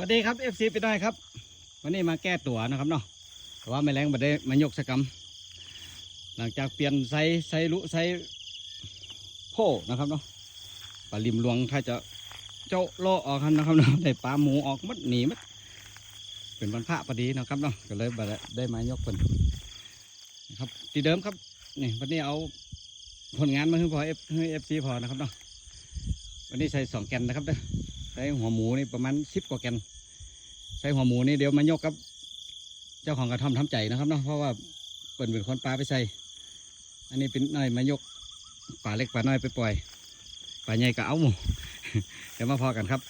วัสดีครับ FC ไปได้ครับ วันนี้มาแก้ตัวนะครับเนาะแต่ว่าไม่แรงบัดได้มายกสกรรม หลังจากเปลี่ยนไซไซลุไซโพนะครับเนาะปลาลิมหลวงถ้าจะเจ้าโลออกครับนะครับเนาะได้ปลาหมูออกมัดหนีมัดเป็นวันพระพอดีนะครับเนาะก็เลยบัดได้มายกเป็นนะครับที่เดิมครับนี่วันนี้เอาผลงานมาให้พอเอฟให้เอฟซีพอนะครับเนาะวันนี้ใส่สองแกนนะครับเด้อ ใส่หัวหมูนี่ประมาณสิบกว่าแกนใส่หัวหมูนี่เดี๋ยวมายกกับ เจ้าของกระท่อมทำใจนะครับเนาะเพราะว่าเปิ่นเป็นคนปลาไปใส่ อันนี้เป็นน้อยมายกปลาเล็กปลาน้อยไปปล่อยปลาใหญ่ก็เอาหมูเดี๋ยวมาพอกันครับ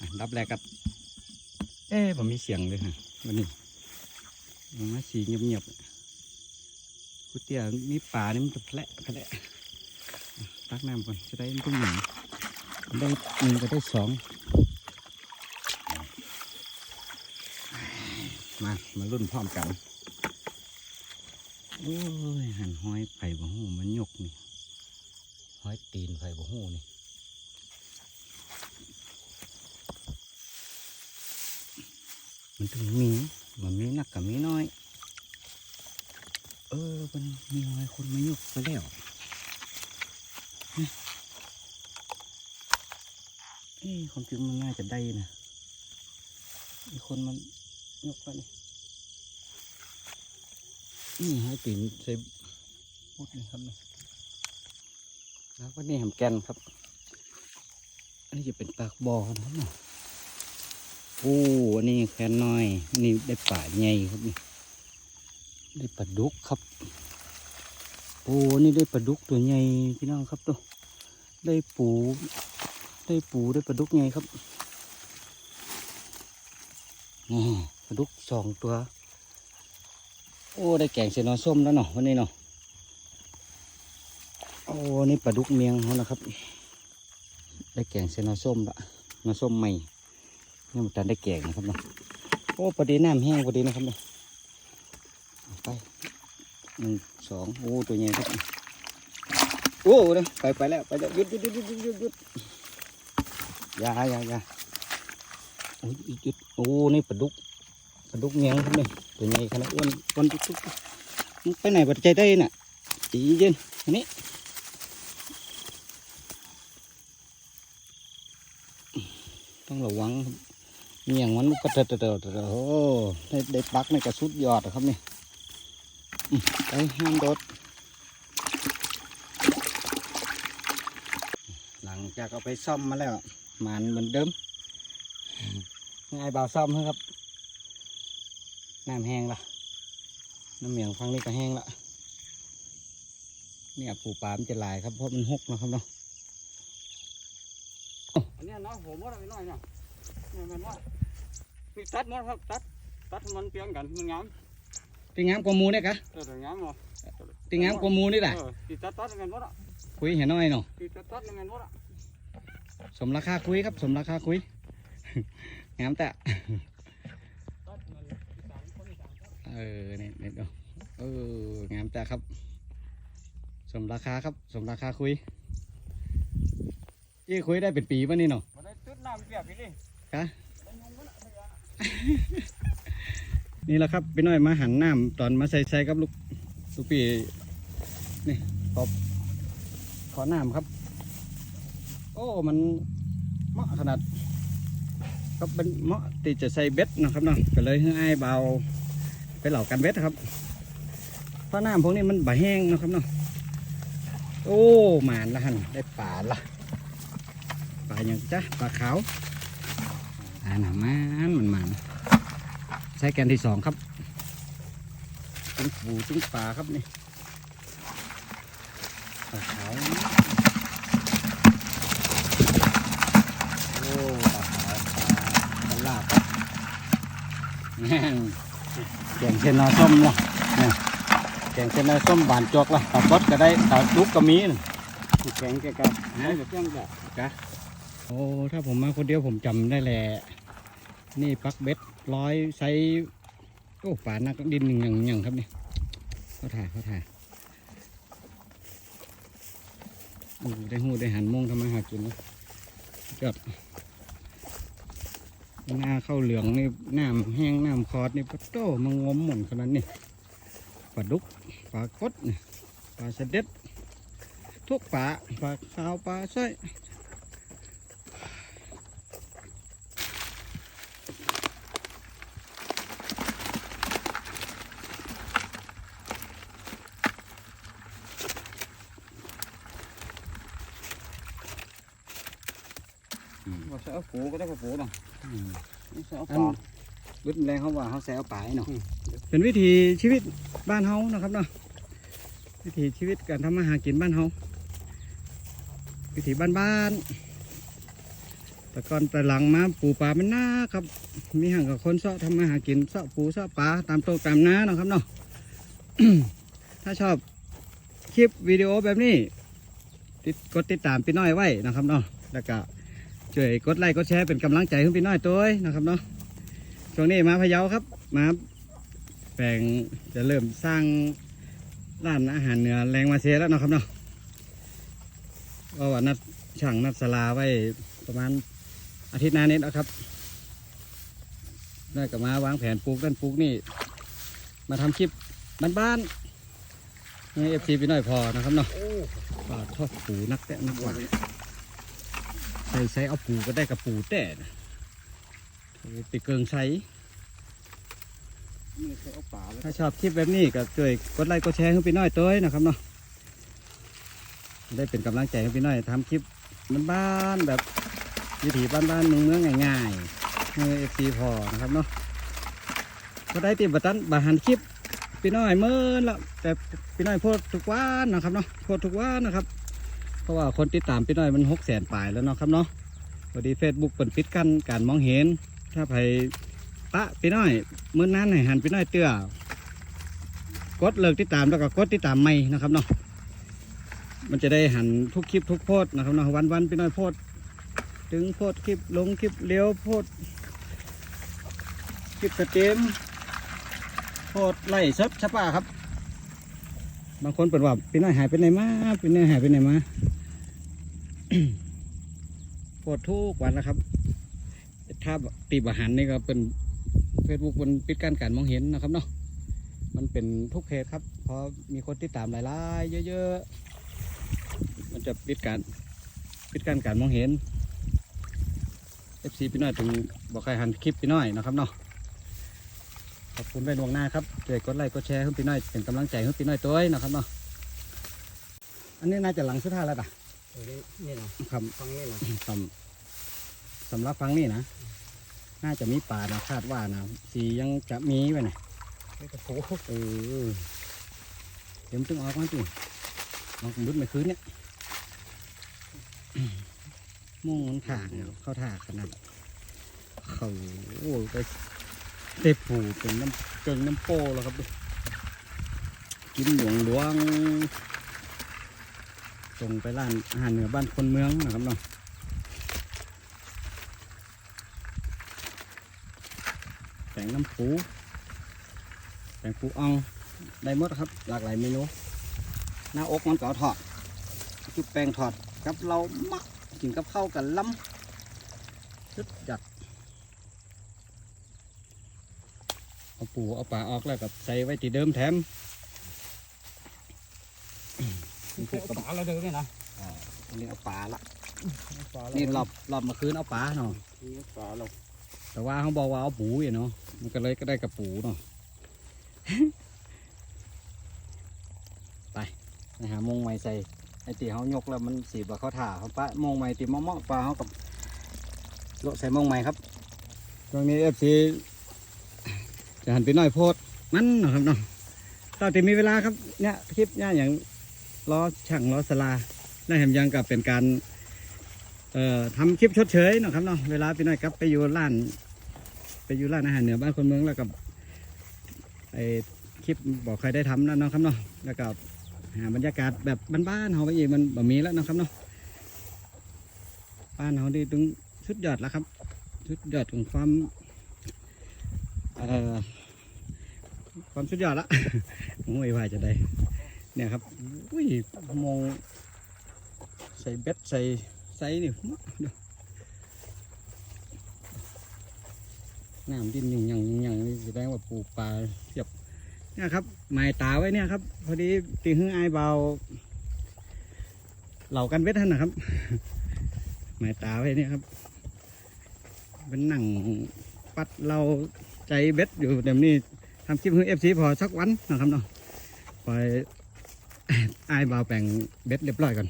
อะดับแรกกับเอ๊ะผมมีเสียงเลยฮะวันนี้มันมาสีเงียบๆกุเตี๋ยมีปลานี่มันจะแผลแผละตักน้ำก่อนจะได้ไม่ต้องหนี ได้หนึ่งก็ได้สองมา มารุ่นพร้อมกัน โอ้ย หันห้อยไผ่บ่หูมันยกนี่ห้อยตีนไผ่บ่หูนี่มันถึงมีมันมีนักกับมีน้อย เออมันมีห้อยคนมายกไปแล้วเอ้ ความจริงมันน่าจะได้นะมีคนมันยกไปนี่นี่ให้ตีนใส่พุดนี่ครับนี่แล้วก็นี่แหมแกนครับ อันนี้จะเป็นปากบ่อครับเนาะโอ้อันนี้แคนน้อยอันนี้ได้ป่าใหญ่ครับนี่ได้ปลาดุกครับ โอ้อันนี่ได้ปลาดุกตัวใหญ่พี่น้องครับตัวได้ปู ได้ปูได้ปลาดุกไงครับนี่ปลาดุกสองตัว โอ้ได้แกงเสนอส้มแล้วเนาะวันนี้เนาะโอ้นี่ปลาดุกเมียงเขานะครับ ได้แกงเสนอส้มละนอส้มใหม่นี่มันตันได้แกงนะครับเนาะโอ้พอดีน้ำแห้งพอดีนะครับเนาะไปหนึ่งสองโอ้ตัวใหญ่ครับโอ้เด้อไปไปแล้วไปแล้วหยุดหยุดหยุดหยุดหยุด ยุดหยุดอย่ายาอย่าโอ้ยอีกจุดโอ้นี่ปลาดุกปลาดุกเงี้ยงครับนี่ตัวใหญ่ขนาดอ้วนอ้วนตุ๊กตุ๊กมึงไปไหนบัดใจได้น่ะจีเย็นอันนี้ต้องระวังเงี้ยงมันก็เตอะเตอะเตอะเตอะโอ้ได้ได้ปักในกระสุดยอดครับนี่ไปห้ามโดดหลังจากเอาไปซ่อมมาแล้ว หมันเหมือนเดิมง่ายเบาซ่อมครับน้ำแห้งละน้ำเหมียงฟังนี่ก็แห้งละเนี่ยปูปลามันจะหลายครับเพราะมันหกนะครับเนาะอันเนี้ยเนาะผมว่าไปหน่อยเนาะเนี่ยมันว่ามีตัดหมดครับตัดตัดให้มันเปลี่ยนกันมันงามตีงามกว่าหมูเนี่ยกะเออแต่งามเนาะตีงามกว่าหมูนี่แหละเออตีตัดตัดกันหมดอะคุยเห็นน้อยเนาะตีตัดตัดกันหมดอะ สมราคาคุยครับ สมราคาคุยงามแต่ตัดมันอีสานคนอีสานครับเออเนี่ยเนี่ยเดี๋ยวเอองามแต่ครับ สมราคาครับ สมราคาคุยยี่คุยได้เป็นปีป่ะนี่เนาะมาได้จุดน้ำเปียกพี่ดิกะได้ยุงมันอะไม่เอานี่แหละครับพี่น้อยมาหันน้ำตอนมาใส่ใส่กับลูกลูกปีนี่ขอขอน้ำครับ โอ้มันเหมาะขนาดครับเป็นเหมาะที่จะใส่เบ็ดนะครับเนาะก็เลยให้อ้เบาไปเหล่ากันเบ็ดครับเพราะน้ำพวกนี้มันบ่แห้งนะครับเนาะโอ้หมานละหันได้ปลาละปลาอย่างจ้ะปลาขาวอ่าหนามันมันมันใช้แกนที่สองครับจิ้งปูจิ้งปลาครับนี่ปลาขาวโอ้ปลาขาวปลาปลาลาบครับ แม่งแกงเชนนาส้มเนาะนี่แกงเชนนาส้มบานจอกละปลาบดก็ได้ปลาดุกก็มีน่ะแกงแกกับได้แบบเครื่องแบบโอ้ถ้าผมมาคนเดียวผมจำได้แหละนี่ปักเบ็ดร้อยไซส์โอ้ฝานักดินหนึ่งอย่างอย่างครับนี่เขาถ่ายเขาถ่ายโอ้ได้หูได้หันมงทำมาหากินนะจอด หน้าเข้าวเหลืองนี่น้ำแห้งน้ำคอดนี่ปะโตมางมหมุนขนาดนี้ปลาดุกปลาคดปลาสะเด็ดทุกปลาปลาขาวปลาสร้อยว่าใส่เอาปูก็ได้กับปูเนาะอืมไม่ใส่ เอาอัปนลาวิทย์แรงเขาว่าเขาแซวป่ายเนาะอืมเป็นวิถีชีวิตบ้านเฮานะครับเนาะวิถีชีวิตการทำมาหากินบ้านเฮาวิถีบ้านๆแต่ก่อนแต่หลังมาปูปลามันน่าครับ มีห่างกับคนเสาะทำมาหากินเสาะปูเสาะปลาตามโตกตามน้าเนาะครับเนาะถ้าชอบคลิปวิดีโอแบบนี้ติดกดติดตามพี่น้อยไว้นะครับเนาะแล้วก็ ช่วยกดไลค์กดแชร์เป็นกำลังใจให้พี่น้อยตัวเองนะครับเนาะช่วงนี้มาพะเยาครับมาแปลงจะเริ่มสร้างร้านอาหารเหนือแรงมาเสียแล้วเนาะครับเนาะก็ว่านัดช่างนัดสลาไว้ประมาณอาทิตย์หน้านี้แล้วครับได้กับมาวางแผนปลูกนั่นปลูกนี่ มาทำคลิปบ้านๆให้เอฟซีไปหน่อยพอนะครับเนาะโอ้ปลาทอดปูนักแตะนักหวานใส่ใส่เอาปูก็ได้กับปูแต่นะติเกิงใสไม่ใส่เอาปลาเลยถ้าชอบคลิปแบบนี้ก็ช่วยกดไลค์กดแชร์ให้พี่น้อยตัวเองนะครับเนาะได้เป็นกำลังใจให้พี่น้อยทำคลิปบ้านๆแบบวิถีบ้านๆเมืองเมืองๆง่ายๆให้เอฟซีพอนะครับเนาะก็ได้ติดบัตันบาหันคลิปพี่น้อยเมื่อละแต่พี่น้อยโพสต์ทุกวันนะครับเนาะโพสต์ทุกวันนะครับ เพราะว่าคนติดตามพี่น้อยมันหกแสนปลายแล้วเนาะครับเนาะพอดีเฟซบุ๊กเปิดปิดกันการมองเห็น ถ้าใครปะพี่น้อยเมื่อนั้นให้หันพี่น้อยเตื้อกดเลิกติดตามแล้วก็กดติดตามใหม่นะครับเนาะมันจะได้หันทุกคลิปทุกโพสนะครับเนาะวันวันๆพี่น้อยโพสถึงโพสคลิปลงคลิปเลี้ยวโพสคลิปสเตรีมโพสไล่ซับชะป้าครับ บางคนเปิดว่าพี่น้อยหายไปไหนมาพี่น้อยหายไปไหนมาโพสต์ทุกวันนะครับ ถ้าตีบอาหารนี่ก็เป็นเฟซบุ๊กมันปิดการการมองเห็นนะครับเนาะมันเป็นทุกเพจครับ เพราะมีคนติดตามหลายๆเยอะๆ มันจะปิดการปิดการการมองเห็น FC พี่น้อยถึงบอกใครหันคลิปพี่น้อยนะครับเนาะ ขอบคุณไว้ล่วงหน้าครับช่วยกดไลค์กดแชร์ให้พี่น้อยเป็นกำลังใจให้พี่น้อยตัวเองนะครับเนาะอันนี้น่าจะหลังสุดท้ายแล้วนะเออนี่นี่นะครับฟังนี่นะสำสำหรับฟังนี่นะน่าจะมีป่านะคาดว่านะสียังจะมีไว้นะนี่กระปูเออเดี๋ยวมันตึงออกมาจิลองดุดไม่คืนเนี่ยมุ่งมันถ่างเนี่ยเข้าถ่าขนาดเขาโอ้ไป เตะปูเป็นน้ำเกิงน้ำโป้แล้วครับดูกินหลวงหลวงส่งไปร้านอาหารเหนือบ้านคนเมืองนะครับเนาะแกงน้ำปูแกงปูอ่องได้หมดครับ หลากหลายเมนูหน้าอกมันก็เอาทอดจุบแป้งทอดกับเรามักกินกับข้าวกันล้ำสุดจัด เอาปูเอาปลาออกแล้วก็ใส่ไว้ที่เดิมแถมนี่คือเอาปลาเราเดินเนี่ยนะอ่าอันนี้เอาปลาละเอาปลานี่รอบรอบเมื่อคืนเอาปลาเนาะนี่ปลาเราแต่ว่าเขาบอกว่าเอาปูอยู่เนาะมันก็เลยก็ได้กับปูเนาะไปนะฮะมงไม้ใส่ไอตีเขายกแล้วมันสีบว่าเขาถ่าเขาปะมงไม้ตีมะม่วงปลาเขากับโลใส่มงไม้ครับตรงนี้เอฟซี จะหันไปน่อยโพดมันเนะครับเนาะตอนที่มีเวลาครับเนี่ยคลิปเนี่ยอย่างล้อช่างล้อสลาและแถมยังกับเป็นการเอ่อทำคลิปชดเชยเนาะครับเนาะเวลาพี่น้อยกลับไปอยู่ร้าน ไปอยู่ร้านอาหารเหนือบ้านคนเมืองแล้วกับไอคลิปบอกใครได้ทำนะเนาะครับเนาะแล้วก็หาบรรยากาศแบบบ้านๆเขาไปอีกมันแบบมีแล้วเนาะครับเนาะบ้านเขาดีตึงสุดยอดแล้วครับสุดยอดของความ ความสุดยอดละโอ้ยว่าจะได้ เนี่ยครับอุ้ยมองใส่เบ็ดใส่ไซนี่น้ำดินยังยังยังยังนี่แสดงว่าปลูกปลาเทียบเนี่ยครับหมายตาไว้เนี่ยครับ พอดีตีหื้อไอ้เบา เหล่ากันเวทท่านนะครับหมายตาไว้เนี่ยครับเป็นหนังปัดเรา ใจเบ็ดอยู่เดี๋ยวนี้ทำคลิปให้เอฟซีพอสักวันนะครับเนาะปล่อยไอ้เบาแปลงเบ็ดเรียบร้อยก่อน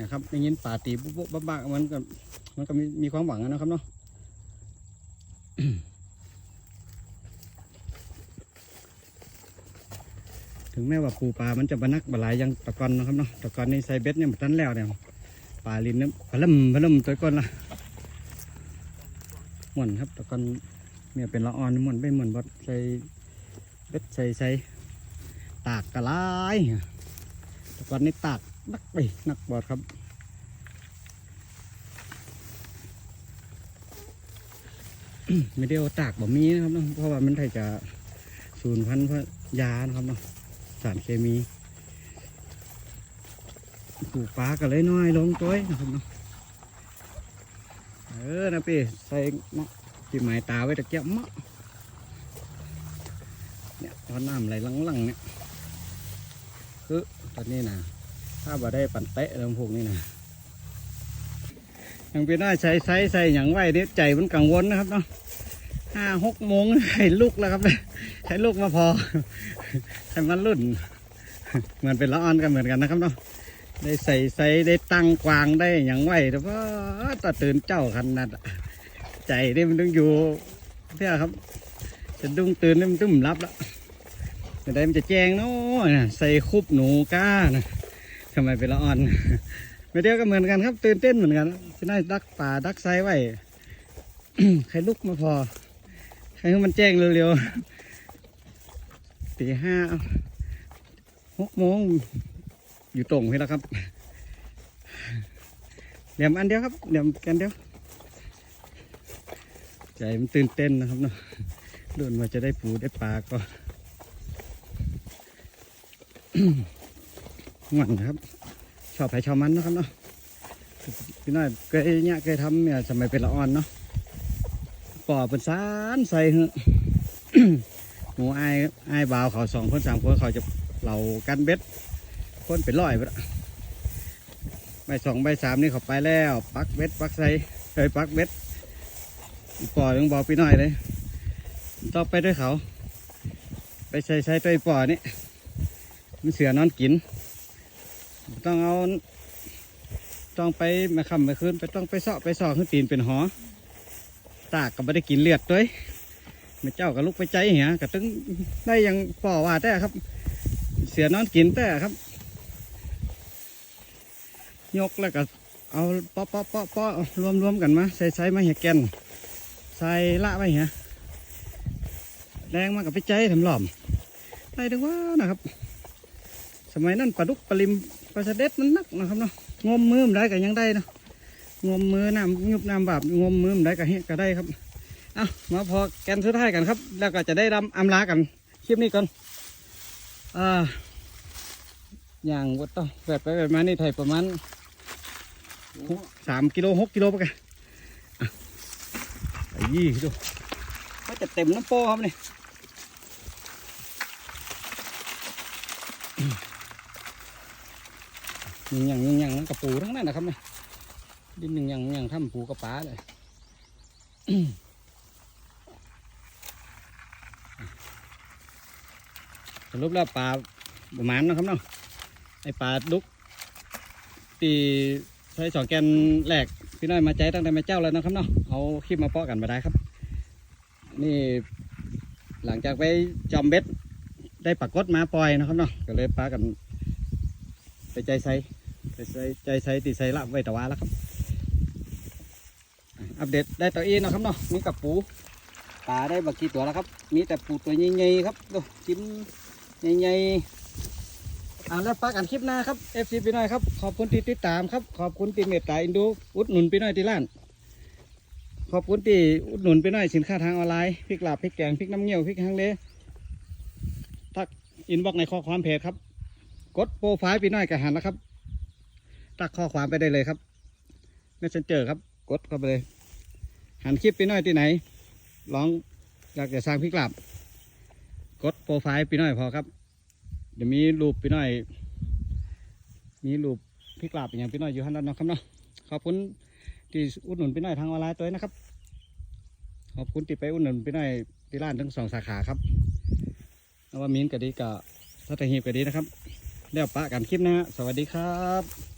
นะครับได้ยินป่าตีบุ๊บบุ๊บบ้าๆมันก็มันก็มีมีความหวังนะครับเนาะถึงแม้ว่าปูปลา มันจะบรรนักบลายยังตะกอนนะครับเนาะตะกอนในี่ใส่เบ็ดเนี่ยมันตันแล้วเนี่ยปลาลินเนี่ยพะล่มพะล่มตัวก้อนละ ม่วนครับตะกอนเนี่ยเป็นละออนม่วนไปม่วนบดใส่เบ็ดใส่ใส่ตากกระลายตะกอนนี่ตากนักไปนักบอดครับไม่ได้เอาตากบ่มีนะครับเนาะเพราะว่ามันไทยจะสูญพันธุ์เพราะยานะครับเนาะสารเคมีปลูกปลาก็เลยน้อยลงตัวนะครับเนาะ เออนะพี่ใส่เนาะที่หมายตาไว้ตะเกียบมะเนี่ยตอนน้ำไหลลังๆเนี่ยคือตอนนี้นะถ้าบ่ได้ปั่นเตะล้วพวกนี้นะยังเป็นได้ใช้ใช้ใส่อย่างไว้เนี่ยใจมันกังวลนะครับเนาะห้าหกโมงให้ลูกแล้วครับเนี่ยให้ลูกมาพอให้มันรุ่น เหมือนเป็นละออนกันเหมือนกันนะครับเนาะ ได้ใส่ใส่ได้ตั้งกวางได้อย่างไหวแต่ว่าต่ตื่นเจ้าขนาดใจนี่มันต้องอยู่เพื่อครับจะดุ้งตื่นนี่มันตุ้มรับแล้วจะได้มันจะแจ้งเนาะใส่คุบหนูก้านะทำไมเป็นละอ่อนไม่เดียวก็เหมือนกันครับ ตื่นเต้นเหมือนกันจะได้ดักป่าดักไซไว้ใครลุกมาพอใครให้มันแจ้งเร็วๆตีห้าหกโมง อยู่ตรงพี่แล้วครับ เหลี่ยมอันเดียวครับ เหลี่ยมกันเดียว ใจมันตื่นเต้นนะครับเนาะดูว่าจะได้ปูได้ปลาก็หมันนะครับ ชอบไผ่ชอบมันนะครับเนาะพี่น้อยเคยเนี่ยเคยทำเนี่ยสมัยเป็นละอ่อนเนาะปอบเป็นสารใส่เหอะหมูไอ้ไอ้บ่าวเขาสองคนสามคนเขาจะเรากันเบ็ด คนเป็นร้อยไปละใบสองใบสามนี่เขาไปแล้วปักเบ็ดปักใสเอ้ยปักเบ็ดปล่อยต้องบอกไปหน่อยเลยต้องไปด้วยเขา ไปใส่ใส่ตัวปล่อยนี่มันเสือนอนกิน ต้องเอาต้องไปมาคำมาคืนไปต้องไปเสาะไปสอขึ้นตีนเป็นหอ ตากก็ไม่ได้กินเลือดด้วยม่เจ้าก็ลุกไปใจเหี้ยก็ตึงได้ยังป่อว่าแต่ครับ เสือนอนกินแต่ครับ ยกแล้วก็เอาปอปอปอปอรวมรวมๆกันมาใส่ใส่มาเหียแกนใส่ละไว้เหียแรงมากกับไปใจทำหล่อมได้ถึงว่านะครับ สมัยนั้นปลาดุกปลาลิมปลาสเด็ดมันนักนะครับเนาะงมมือมนได้ก็ยังได้เนาะงมมือน้ำยุบน้ำบาบงมมือมนได้ก็เฮ็ดก็ได้ครับเอามาพอแกนสุดท้ายกันครับ แล้วก็จะได้รำอำลากันคลิปนี้ก่อนอ่าอย่างวัดต่อแบบไปแบบมานี่ไทยประมาณ สามกิโลหกกิโลปะกันอะไปยี่ดูก็จะเต็มน้ำโป้ครับนี่ยิงอย่างยิงอย่างนั้นกระปูทั้งนั้นนะครับเนี่ยดินหนึ่งอย่างอย่างทำปูกระป๋าเลยสรุปแล้วปลาประมาณนะครับเนาะไอปลาดุกตี ใช้สองแกนแหลกพี่น้อยมาใจตั้งแต่แม่เจ้าแล้วนะครับเนาะเอาคลิปมาเปาะกันมาได้ครับ นี่หลังจากไปจอมเบ็ดได้ปลากดมาปล่อยนะครับเนาะก็เลยปากัน ไปใจใส่ไปใส่ใจใส่ตีใส่ละไว้ตะวาแล้วครับ อัปเดตได้ตัวอีนะครับเนาะนี่กับปูปลาได้บักกี่ตัวแล้วครับ มีแต่ปูตัวใหญ่ๆครับดูจิ้มใหญ่ๆ อ่าแล้วปากกันคลิปหน้าครับ FC พี่น้อยครับ ขอบคุณที่ติดตามครับ ขอบคุณที่เมตตาอินดู อุดหนุนพี่น้อยที่ร้าน ขอบคุณที่อุดหนุนพี่น้อยสินค้าทางออนไลน์ พริกลาบพริกแกง พริกน้ำเงี้ยว พริกฮังเลทักอินบ็อกในข้อความเพจครับ กดโปรไฟล์พี่น้อยกระหันนะครับ ตักข้อความไปได้เลยครับ messenger ครับ กดเข้าไปเลย หันคลิปพี่น้อยที่ไหน ลองอยากจะสร้างพริกลาบ กดโปรไฟล์พี่น้อยพอครับ เดี๋ยวมีรูปพี่น้อย มีรูปพริกลาบอย่างพี่น้อยอยู่ข้างด้านนอกครับเนาะขอบคุณที่อุดหนุนพี่น้อยทางออนไลน์ตัวนี้นะครับ ขอบคุณที่ไปอุดหนุนพี่น้อยที่ร้านทั้งสองสาขาครับนว่ามีนก็ดีกับทัตหีบก็ดีนะครับแล้วปะกันคลิปนะฮะสวัสดีครับ